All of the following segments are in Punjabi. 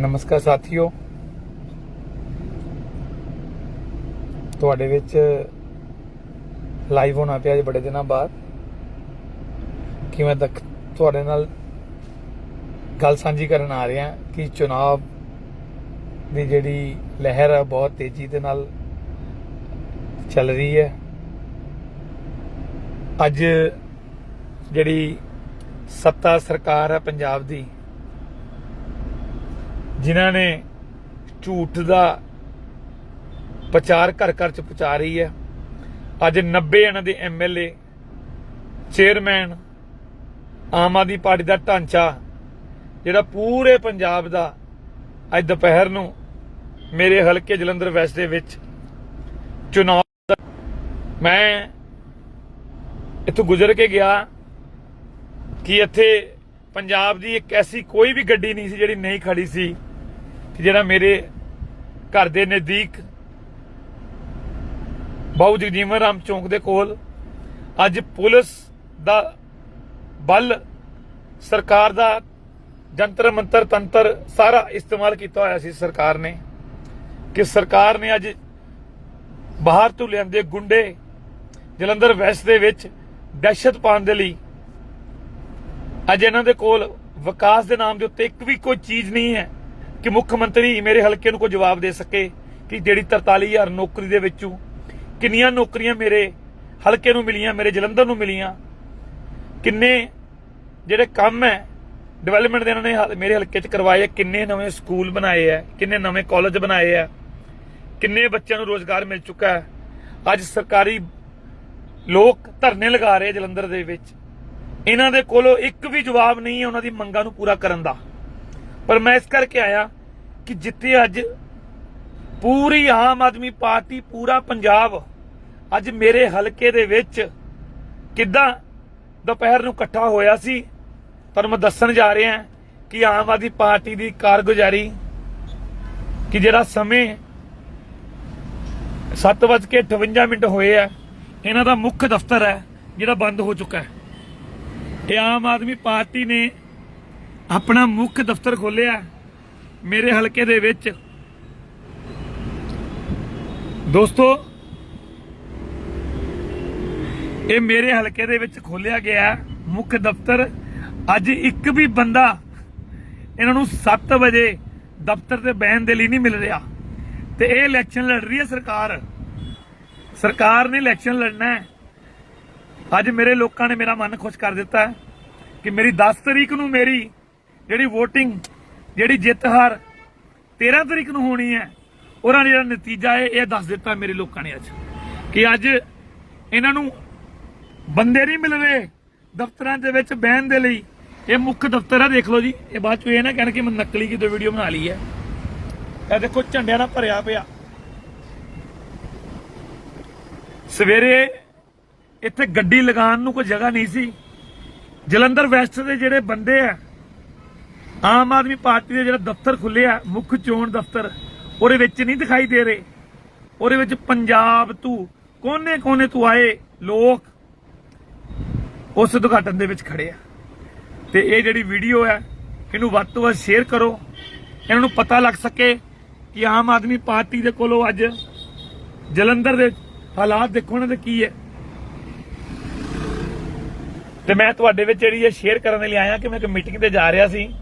ਨਮਸਕਾਰ ਸਾਥੀਓ। ਤੁਹਾਡੇ ਵਿੱਚ ਲਾਈਵ ਹੋਣਾ ਪਿਆ ਜੀ ਬੜੇ ਦਿਨਾਂ ਬਾਅਦ। ਕਿ ਮੈਂ ਤੱਕ ਤੁਹਾਡੇ ਨਾਲ ਗੱਲ ਸਾਂਝੀ ਕਰਨ ਆ ਰਿਹਾ ਕਿ ਚੁਣਾਵ ਦੀ ਜਿਹੜੀ ਲਹਿਰ ਹੈ ਬਹੁਤ ਤੇਜ਼ੀ ਦੇ ਨਾਲ ਚੱਲ ਰਹੀ ਹੈ। ਅੱਜ ਜਿਹੜੀ ਸੱਤਾ ਸਰਕਾਰ ਹੈ ਪੰਜਾਬ ਦੀ ਜਿਨ੍ਹਾਂ ਨੇ ਝੂਠ ਦਾ ਪ੍ਰਚਾਰ ਘਰ ਘਰ ਚ ਪਹੁੰਚਾ ਰਹੀ ਹੈ। ਅੱਜ 90 ਇਹਨਾਂ ਦੇ MLA chairman, Aam Aadmi party ਦਾ ਢਾਂਚਾ, ਜਿਹੜਾ ਪੂਰੇ ਪੰਜਾਬ ਦਾ ਅੱਜ ਦੁਪਹਿਰ ਨੂੰ ਮੇਰੇ ਹਲਕੇ ਜਲੰਧਰ ਵੈਸਟ ਦੇ ਵਿੱਚ ਚੁਣਾਵ ਮੈਂ ਇੱਥੋਂ ਗੁਜ਼ਰ ਕੇ ਗਿਆ ਕਿ ਇੱਥੇ ਪੰਜਾਬ ਦੀ ਇੱਕ ਐਸੀ ਕੋਈ ਵੀ ਗੱਡੀ ਨਹੀਂ ਸੀ ਜਿਹੜੀ ਨਹੀਂ ਖੜੀ ਸੀ। ਜਿਹੜਾ ਮੇਰੇ ਘਰ ਦੇ ਨਜ਼ਦੀਕ ਬਾਊ ਜਗਜੀਵਨ ਰਾਮ ਚੌਂਕ ਦੇ ਕੋਲ ਅੱਜ ਪੁਲਿਸ ਦਾ ਬਲ, ਸਰਕਾਰ ਦਾ ਜੰਤਰ ਮੰਤਰ ਤੰਤਰ ਸਾਰਾ ਇਸਤੇਮਾਲ ਕੀਤਾ ਹੋਇਆ ਸੀ ਸਰਕਾਰ ਨੇ ਕਿ ਸਰਕਾਰ ਨੇ ਅੱਜ ਬਾਹਰ ਤੋਂ ਲਿਆਂਦੇ ਗੁੰਡੇ ਜਲੰਧਰ ਵੈਸਟ ਦੇ ਵਿੱਚ ਦਹਿਸ਼ਤ ਪਾਉਣ ਦੇ ਲਈ। ਅੱਜ ਇਹਨਾਂ ਦੇ ਕੋਲ ਵਿਕਾਸ ਦੇ ਨਾਮ ਦੇ ਉੱਤੇ ਇੱਕ ਵੀ ਕੋਈ ਚੀਜ਼ ਨਹੀਂ ਹੈ। ਕਿ ਮੁੱਖ ਮੰਤਰੀ ਮੇਰੇ ਹਲਕੇ ਨੂੰ ਕੋਈ ਜਵਾਬ ਦੇ ਸਕੇ ਕਿ ਜਿਹੜੀ 43000 ਨੌਕਰੀ ਦੇ ਵਿੱਚੋਂ ਕਿੰਨੀਆਂ ਨੌਕਰੀਆਂ ਮੇਰੇ ਹਲਕੇ ਨੂੰ ਮਿਲੀਆਂ, ਮੇਰੇ ਜਲੰਧਰ ਨੂੰ ਮਿਲੀਆਂ, ਕਿੰਨੇ ਜਿਹੜੇ ਕੰਮ ਹੈ ਡਿਵੈਲਪਮੈਂਟ ਦੇ ਇਹਨਾਂ ਨੇ ਮੇਰੇ ਹਲਕੇ 'ਚ ਕਰਵਾਏ ਕਿੰਨੇ ਨਵੇਂ ਸਕੂਲ ਬਣਾਏ ਆ, ਕਿੰਨੇ ਨਵੇਂ ਕਾਲਜ ਬਣਾਏ ਆ, ਕਿੰਨੇ ਬੱਚਿਆਂ ਨੂੰ ਰੋਜ਼ਗਾਰ ਮਿਲ ਚੁੱਕਾ ਹੈ। ਅੱਜ ਸਰਕਾਰੀ ਲੋਕ ਧਰਨੇ ਲਗਾ ਰਹੇ ਜਲੰਧਰ ਦੇ ਵਿੱਚ। ਇਹਨਾਂ ਦੇ ਕੋਲੋਂ ਇੱਕ ਵੀ ਜਵਾਬ ਨਹੀਂ ਹੈ ਉਹਨਾਂ ਦੀ ਮੰਗਾਂ ਨੂੰ ਪੂਰਾ ਕਰਨ ਦਾ। ਪਰ ਮੈਂ ਇਸ ਕਰਕੇ ਆਇਆ ਕਿ ਜਿੱਥੇ ਅੱਜ ਪੂਰੀ ਆਮ ਆਦਮੀ ਪਾਰਟੀ, ਪੂਰਾ ਪੰਜਾਬ ਅੱਜ ਮੇਰੇ ਹਲਕੇ ਦੇ ਵਿੱਚ ਕਿੱਦਾਂ ਦੁਪਹਿਰ ਨੂੰ ਇਕੱਠਾ ਹੋਇਆ ਸੀ, ਤੁਹਾਨੂੰ ਮੈਂ ਦੱਸਣ ਜਾ ਰਿਹਾ ਕਿ ਆਮ ਆਦਮੀ ਪਾਰਟੀ ਦੀ ਕਾਰਗੁਜ਼ਾਰੀ ਕਿ ਜਿਹੜਾ ਸਮੇਂ 7:58 ਮਿੰਟ ਹੋਏ ਆ, ਇਹਨਾਂ ਦਾ ਮੁੱਖ ਦਫ਼ਤਰ ਹੈ, ਜਿਹੜਾ ਬੰਦ ਹੋ ਚੁੱਕਾ ਹੈ। ਇਹ ਆਮ ਆਦਮੀ ਪਾਰਟੀ ਨੇ ਆਪਣਾ ਮੁੱਖ ਦਫ਼ਤਰ ਖੋਲਿਆ ਮੇਰੇ ਹਲਕੇ ਦੇ ਵਿੱਚ। ਦੋਸਤੋ, ਇਹ ਮੇਰੇ ਹਲਕੇ ਦੇ ਵਿੱਚ ਖੋਲਿਆ ਗਿਆ ਮੁੱਖ ਦਫ਼ਤਰ। ਅੱਜ ਇੱਕ ਵੀ ਬੰਦਾ ਇਹਨਾਂ ਨੂੰ 7 ਵਜੇ ਦਫ਼ਤਰ ਤੇ ਬਹਿਣ ਦੇ ਲਈ ਨਹੀਂ ਮਿਲ ਰਿਹਾ। ਤੇ ਇਹ ਇਲੈਕਸ਼ਨ ਲੜ ਰਹੀ ਹੈ ਸਰਕਾਰ। ਸਰਕਾਰ ਨੇ ਇਲੈਕਸ਼ਨ ਲੜਨਾ ਹੈ। ਅੱਜ ਮੇਰੇ ਲੋਕਾਂ ਨੇ ਮੇਰਾ ਮਨ ਖੁਸ਼ ਕਰ ਦਿੱਤਾ ਕਿ ਮੇਰੀ 10 ਤਰੀਕ ਨੂੰ ਮੇਰੀ ਜਿਹੜੀ VOTING, ਜਿਹੜੀ ਜਿੱਤ ਹਾਰ 13 ਤਰੀਕ ਨੂੰ ਹੋਣੀ ਹੈ ਉਹਨਾਂ ਨੇ ਜਿਹੜਾ ਨਤੀਜਾ ਹੈ, ਇਹ ਦੱਸ ਦਿੱਤਾ ਮੇਰੇ ਲੋਕਾਂ ਨੇ ਅੱਜ ਕਿ ਅੱਜ ਇਹਨਾਂ ਨੂੰ ਬੰਦੇ ਨਹੀਂ ਮਿਲ ਰਹੇ ਦਫ਼ਤਰਾਂ ਦੇ ਵਿੱਚ ਬਹਿਣ ਦੇ ਲਈ। ਇਹ ਮੁੱਖ ਦਫ਼ਤਰ ਹੈ ਦੇਖ ਲਓ ਜੀ। ਇਹ ਬਾਅਦ ਚ ਇਹ ਨਾ ਕਹਿਣ ਕਿ ਮੈਂ ਨਕਲੀ ਕਿਤੇ ਵੀਡੀਓ ਬਣਾ ਲਈ ਹੈ। ਇਹ ਦੇਖੋ ਝੰਡਿਆਂ ਨਾਲ ਭਰਿਆ ਪਿਆ। ਸਵੇਰੇ ਇੱਥੇ ਗੱਡੀ ਲਗਾਉਣ ਨੂੰ ਕੋਈ ਜਗ੍ਹਾ ਨਹੀਂ ਸੀ। ਜਲੰਧਰ ਵੈਸਟ ਦੇ ਜਿਹੜੇ ਬੰਦੇ ਆ ਆਮ ਆਦਮੀ ਪਾਰਟੀ ਦੇ ਜਿਹੜਾ ਦਫ਼ਤਰ ਖੁੱਲਿਆ ਮੁੱਖ ਚੋਣ ਦਫ਼ਤਰ, ਉਹਦੇ ਵਿੱਚ ਨਹੀਂ ਦਿਖਾਈ ਦੇ ਰਹੇ। ਉਹਦੇ ਵਿੱਚ ਪੰਜਾਬ ਤੋਂ, ਕੋਨੇ-ਕੋਨੇ ਤੋਂ ਆਏ ਲੋਕ ਉਸ ਉਦਘਾਟਨ ਦੇ ਵਿੱਚ ਖੜੇ ਆ। ਤੇ ਇਹ ਜਿਹੜੀ ਵੀਡੀਓ ਹੈ, ਇਹਨੂੰ ਵੱਧ ਤੋਂ ਵੱਧ ਸ਼ੇਅਰ ਕਰੋ। ਇਹਨਾਂ ਨੂੰ ਪਤਾ ਲੱਗ ਸਕੇ ਕਿ ਆਮ ਆਦਮੀ ਪਾਰਟੀ ਦੇ ਕੋਲੋਂ ਅੱਜ ਜਲੰਧਰ ਦੇ ਹਾਲਾਤ ਦੇਖੋ ਉਹਨਾਂ ਦੇ ਕੀ ਹੈ। ਤੇ ਮੈਂ ਤੁਹਾਡੇ ਵਿੱਚ ਜਿਹੜੀ ਇਹ ਸ਼ੇਅਰ ਕਰਨ ਲਈ ਆਇਆ ਕਿ ਮੈਂ ਇੱਕ ਮੀਟਿੰਗ ਤੇ ਜਾ ਰਿਹਾ ਸੀ।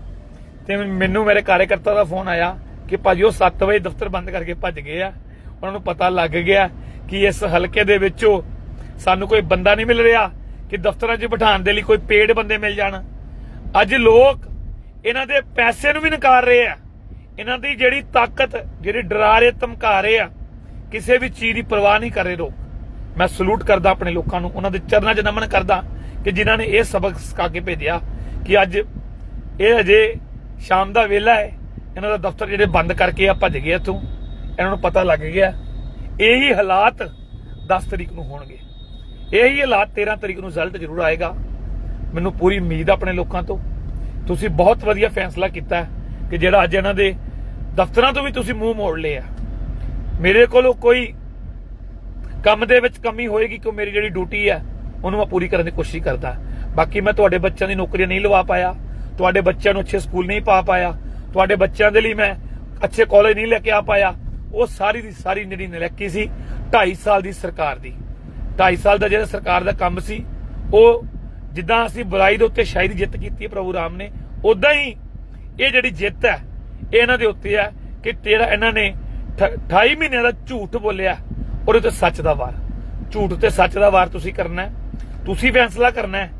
ਤੇ ਮੈਨੂੰ ਮੇਰੇ ਕਾਰਜਕਰਤਾ ਦਾ ਫੋਨ ਆਇਆ ਕਿ ਭਾਜੀ ਉਹ 7 ਵਜੇ ਦਫ਼ਤਰ ਬੰਦ ਕਰਕੇ ਭੱਜ ਗਏ ਆ। ਉਹਨਾਂ ਨੂੰ ਪਤਾ ਲੱਗ ਗਿਆ ਕਿ ਇਸ ਹਲਕੇ ਦੇ ਵਿੱਚੋਂ ਸਾਨੂੰ ਕੋਈ ਬੰਦਾ ਨਹੀਂ ਮਿਲ ਰਿਹਾ ਕਿ ਦਫ਼ਤਰਾਂ 'ਚ ਬਿਠਾਉਣ ਦੇ ਲਈ ਕੋਈ ਪੇਡ ਬੰਦੇ ਮਿਲ ਜਾਣ। ਅੱਜ ਲੋਕ ਇਹਨਾਂ ਦੇ ਪੈਸੇ ਨੂੰ ਵੀ ਨਕਾਰ ਰਹੇ ਆ। ਇਹਨਾਂ ਦੀ ਜਿਹੜੀ ਤਾਕਤ, ਜਿਹੜੀ ਡਰਾ ਰਹੇ ਧਮਕਾ ਰਹੇ ਆ, ਕਿਸੇ ਵੀ ਚੀਜ਼ ਦੀ ਪਰਵਾਹ ਨਹੀਂ ਕਰ ਰਹੇ ਲੋਕ। ਮੈਂ ਸਲੂਟ ਕਰਦਾ ਆਪਣੇ ਲੋਕਾਂ ਨੂੰ, ਉਹਨਾਂ ਦੇ ਚਰਨਾਂ 'ਚ ਨਮਨ ਕਰਦਾ ਕਿ ਜਿਨ੍ਹਾਂ ਨੇ ਇਹ ਸਬਕ ਸਿਖਾ ਕੇ ਭੇਜਿਆ ਕਿ ਅੱਜ ਇਹ ਅਜੇ ਸ਼ਾਮ ਦਾ ਵੇਲਾ ਹੈ, ਇਹਨਾਂ ਦਾ ਦਫ਼ਤਰ ਜਿਹੜੇ ਬੰਦ ਕਰਕੇ ਆ, ਭੱਜ ਗਏ ਇੱਥੋਂ। ਇਹਨਾਂ ਨੂੰ ਪਤਾ ਲੱਗ ਗਿਆ, ਇਹੀ ਹਾਲਾਤ 10 ਤਰੀਕ ਨੂੰ ਹੋਣਗੇ। ਇਹੀ ਹਾਲਾਤ 13 ਤਰੀਕ ਨੂੰ ਰਿਜ਼ਲਟ ਜ਼ਰੂਰ ਆਏਗਾ। ਮੈਨੂੰ ਪੂਰੀ ਉਮੀਦ ਆ ਆਪਣੇ ਲੋਕਾਂ ਤੋਂ। ਤੁਸੀਂ ਬਹੁਤ ਵਧੀਆ ਫੈਸਲਾ ਕੀਤਾ ਕਿ ਜਿਹੜਾ ਅੱਜ ਇਹਨਾਂ ਦੇ ਦਫ਼ਤਰਾਂ ਤੋਂ ਵੀ ਤੁਸੀਂ ਮੂੰਹ ਮੋੜ ਲਿਆ। ਮੇਰੇ ਕੋਲੋਂ ਕੋਈ ਕੰਮ ਦੇ ਵਿੱਚ ਕਮੀ ਹੋਏਗੀ ਕਿ ਮੇਰੀ ਜਿਹੜੀ ਡਿਊਟੀ ਹੈ, ਉਹਨੂੰ ਮੈਂ ਪੂਰੀ ਕਰਨ ਦੀ ਕੋਸ਼ਿਸ਼ ਕਰਦਾ। ਬਾਕੀ ਮੈਂ ਤੁਹਾਡੇ ਬੱਚਿਆਂ ਦੀ ਨੌਕਰੀਆਂ ਨਹੀਂ ਲਵਾ ਪਾਇਆ। ਤੁਹਾਡੇ ਬੱਚਿਆਂ ਨੂੰ ਅੱਛੇ ਸਕੂਲ ਨਹੀਂ ਪਾ ਪਾਇਆ, ਤੁਹਾਡੇ ਬੱਚਿਆਂ ਦੇ ਲਈ ਮੈਂ ਅੱਛੇ ਕਾਲਜ ਨਹੀਂ ਲੈ ਕੇ ਆ ਪਾਇਆ, ਉਹ ਸਾਰੀ ਦੀ ਸਾਰੀ ਜਿਹੜੀ ਨਲੈਕੀ ਸੀ 2.5 ਸਾਲ ਦੀ ਸਰਕਾਰ ਦੀ। 2.5 ਸਾਲ ਦਾ ਜਿਹੜਾ ਸਰਕਾਰ ਦਾ ਕੰਮ ਸੀ, ਉਹ ਜਿੱਦਾਂ ਅਸੀਂ ਬੁਰਾਈ ਦੇ ਉੱਤੇ ਸ਼ਾਇਦ ਜਿੱਤ ਕੀਤੀ ਹੈ ਪ੍ਰਭੂ ਰਾਮ ਨੇ ਉਦਾਂ ਹੀ ਇਹ ਜਿਹੜੀ ਜਿੱਤ ਹੈ, ਇਹ ਇਹਨਾਂ ਦੇ ਉੱਤੇ ਹੈ ਕਿ ਤੇਰਾ ਇਹਨਾਂ ਨੇ 28 ਮਹੀਨਿਆਂ ਦਾ ਝੂਠ ਬੋਲਿਆ, ਉਹਦੇ ਤੇ ਸੱਚ ਦਾ ਵਾਰ। ਝੂਠ ਤੇ ਸੱਚ ਦਾ ਵਾਰ ਤੁਸੀਂ ਕਰਨਾ ਹੈ। ਤੁਸੀਂ ਫੈਸਲਾ ਕਰਨਾ ਹੈ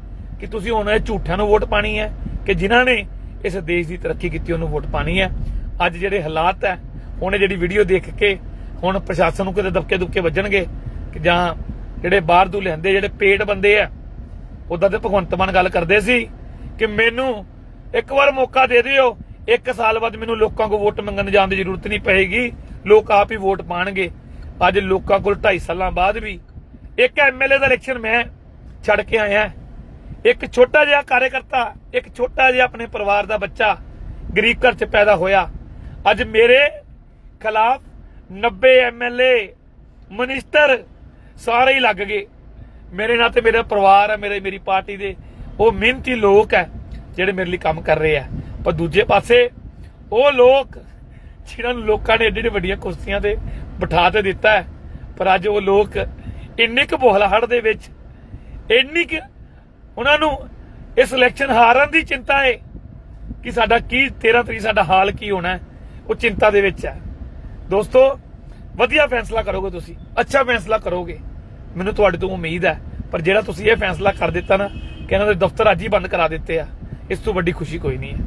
ਕਿ ਤੁਸੀਂ ਹੁਣ ਇਹ ਝੂਠਿਆਂ ਨੂੰ ਵੋਟ ਪਾਣੀ ਹੈ ਕਿ ਜਿਨ੍ਹਾਂ ਨੇ ਇਸ ਦੇਸ਼ ਦੀ ਤਰੱਕੀ ਕੀਤੀ, ਉਹਨੂੰ ਵੋਟ ਪਾਣੀ ਹੈ। ਅੱਜ ਜਿਹੜੇ ਹਾਲਾਤ ਹੈ, ਹੁਣ ਇਹ ਜਿਹੜੀ ਵੀਡੀਓ ਦੇਖ ਕੇ ਹੁਣ ਪ੍ਰਸ਼ਾਸਨ ਨੂੰ ਕਿਤੇ ਦਬਕੇ ਦੁਬਕੇ ਵੱਜਣਗੇ ਕਿ ਜਾਂ ਜਿਹੜੇ ਬਾਹਰ ਤੋਂ ਲੈਂਦੇ ਜਿਹੜੇ ਪੇਟ ਬੰਦੇ ਆ ਉਦਾਂ ਤੇ ਭਗਵੰਤ ਮਾਨ ਗੱਲ ਕਰਦੇ ਸੀ ਕਿ ਮੈਨੂੰ ਇੱਕ ਵਾਰ ਮੌਕਾ ਦੇ ਦਿਓ, ਇੱਕ ਸਾਲ ਬਾਅਦ ਮੈਨੂੰ ਲੋਕਾਂ ਕੋਲ ਵੋਟ ਮੰਗਣ ਜਾਣ ਦੀ ਜ਼ਰੂਰਤ ਨਹੀਂ ਪਏਗੀ, ਲੋਕ ਆਪ ਹੀ ਵੋਟ ਪਾਣਗੇ। ਅੱਜ ਲੋਕਾਂ ਕੋਲ 2.5 ਸਾਲਾਂ ਬਾਅਦ ਵੀ ਇੱਕ ਐਮਐਲਏ ਦਾ ਇਲੈਕਸ਼ਨ ਮੈਂ ਛੱਡ ਕੇ ਆਇਆ। ਇੱਕ ਛੋਟਾ ਜਿਹਾ ਕਾਰਜਕਰਤਾ ਇੱਕ ਛੋਟਾ ਜਿਹਾ ਆਪਣੇ ਪਰਿਵਾਰ ਦਾ ਬੱਚਾ ਗਰੀਬ ਘਰ 'ਚ ਪੈਦਾ ਹੋਇਆ। ਅੱਜ ਮੇਰੇ ਖਿਲਾਫ 90 ਐਮਐਲਏ ਮਿਨਿਸਟਰ ਸਾਰੇ ਹੀ ਲੱਗ ਗਏ। ਮੇਰੇ ਨਾਲ ਤੇ ਮੇਰਾ ਪਰਿਵਾਰ ਹੈ, ਮੇਰੇ, ਮੇਰੀ ਪਾਰਟੀ ਦੇ। ਉਹ ਮਿਹਨਤੀ ਲੋਕ ਹੈ ਜਿਹੜੇ ਮੇਰੇ ਲਈ ਕੰਮ ਕਰ ਰਹੇ ਆ ਪਰ ਦੂਜੇ ਪਾਸੇ ਉਹ ਲੋਕ ਜਿਨ੍ਹਾਂ ਨੂੰ ਲੋਕਾਂ ਨੇ ਏਡੀ ਏਡੀ ਵੱਡੀਆਂ ਕੁਰਸੀਆਂ ਤੇ ਬਿਠਾ ਤੇ ਦਿੱਤਾ ਪਰ ਅੱਜ ਉਹ ਲੋਕ ਇੰਨੇ ਕੁ ਬੋਹਲਾਹੜ ਦੇ ਵਿੱਚ, ਇੰਨੀ ਕੁ ਉਹਨਾਂ ਨੂੰ ਇਸ ਇਲੈਕਸ਼ਨ ਹਾਰਨ ਦੀ ਚਿੰਤਾ ਹੈ ਕਿ ਸਾਡਾ ਕੀ 13 ਤਰੀਕ ਸਾਡਾ ਹਾਲ ਕੀ ਹੋਣਾ ਹੈ, ਉਹ ਚਿੰਤਾ ਦੇ ਵਿੱਚ ਹੈ। ਦੋਸਤੋ, ਵਧੀਆ ਫੈਸਲਾ ਕਰੋਗੇ ਤੁਸੀਂ, ਅੱਛਾ ਫੈਸਲਾ ਕਰੋਗੇ। ਮੈਨੂੰ ਤੁਹਾਡੇ ਤੋਂ ਉਮੀਦ ਹੈ, ਪਰ ਜਿਹੜਾ ਤੁਸੀਂ ਇਹ ਫੈਸਲਾ ਕਰ ਦਿੱਤਾ ਨਾ, ਕਿ ਇਹਨਾਂ ਦੇ ਦਫ਼ਤਰ ਅੱਜ ਹੀ ਬੰਦ ਕਰਾ ਦਿੱਤੇ ਆ, ਇਸ ਤੋਂ ਵੱਡੀ ਖੁਸ਼ੀ ਕੋਈ ਨਹੀਂ ਹੈ।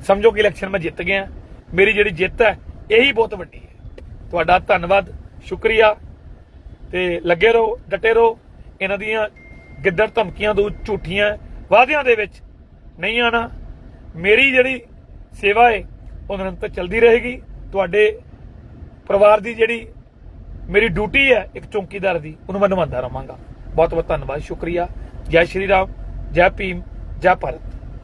ਸਮਝੋ ਕਿ ਇਲੈਕਸ਼ਨ ਮੈਂ ਜਿੱਤ ਗਿਆ, ਮੇਰੀ ਜਿਹੜੀ ਜਿੱਤ ਹੈ, ਇਹੀ ਬਹੁਤ ਵੱਡੀ ਹੈ। ਤੁਹਾਡਾ ਧੰਨਵਾਦ, ਸ਼ੁਕਰੀਆ। ਤੇ ਲੱਗੇ ਰਹੋ, ਡਟੇ ਰਹੋ, ਇਹਨਾਂ ਦੀਆਂ ਗਿੱਦੜ ਧਮਕੀਆਂ ਦੋ ਝੂਠੀਆਂ ਵਾਅਦਿਆਂ ਦੇ ਵਿੱਚ। ਨਹੀਂ ਆਣਾ। ਮੇਰੀ ਜਿਹੜੀ ਸੇਵਾ ਹੈ ਉਹ ਨਿਰੰਤਰ ਚੱਲਦੀ ਰਹੇਗੀ। ਤੁਹਾਡੇ ਪਰਿਵਾਰ ਦੀ ਜਿਹੜੀ ਮੇਰੀ ਡਿਊਟੀ ਹੈ, ਇੱਕ ਚੌਕੀਦਾਰ ਦੀ, ਉਹਨੂੰ ਮੈਂ ਨਿਭਾਉਂਦਾ ਰਹਾਂਗਾ। ਬਹੁਤ ਬਹੁਤ ਧੰਨਵਾਦ। ਸ਼ੁਕਰੀਆ। ਜੈ ਸ਼੍ਰੀ ਰਾਮ, ਜੈ ਭੀਮ, ਜੈ ਭਾਰਤ।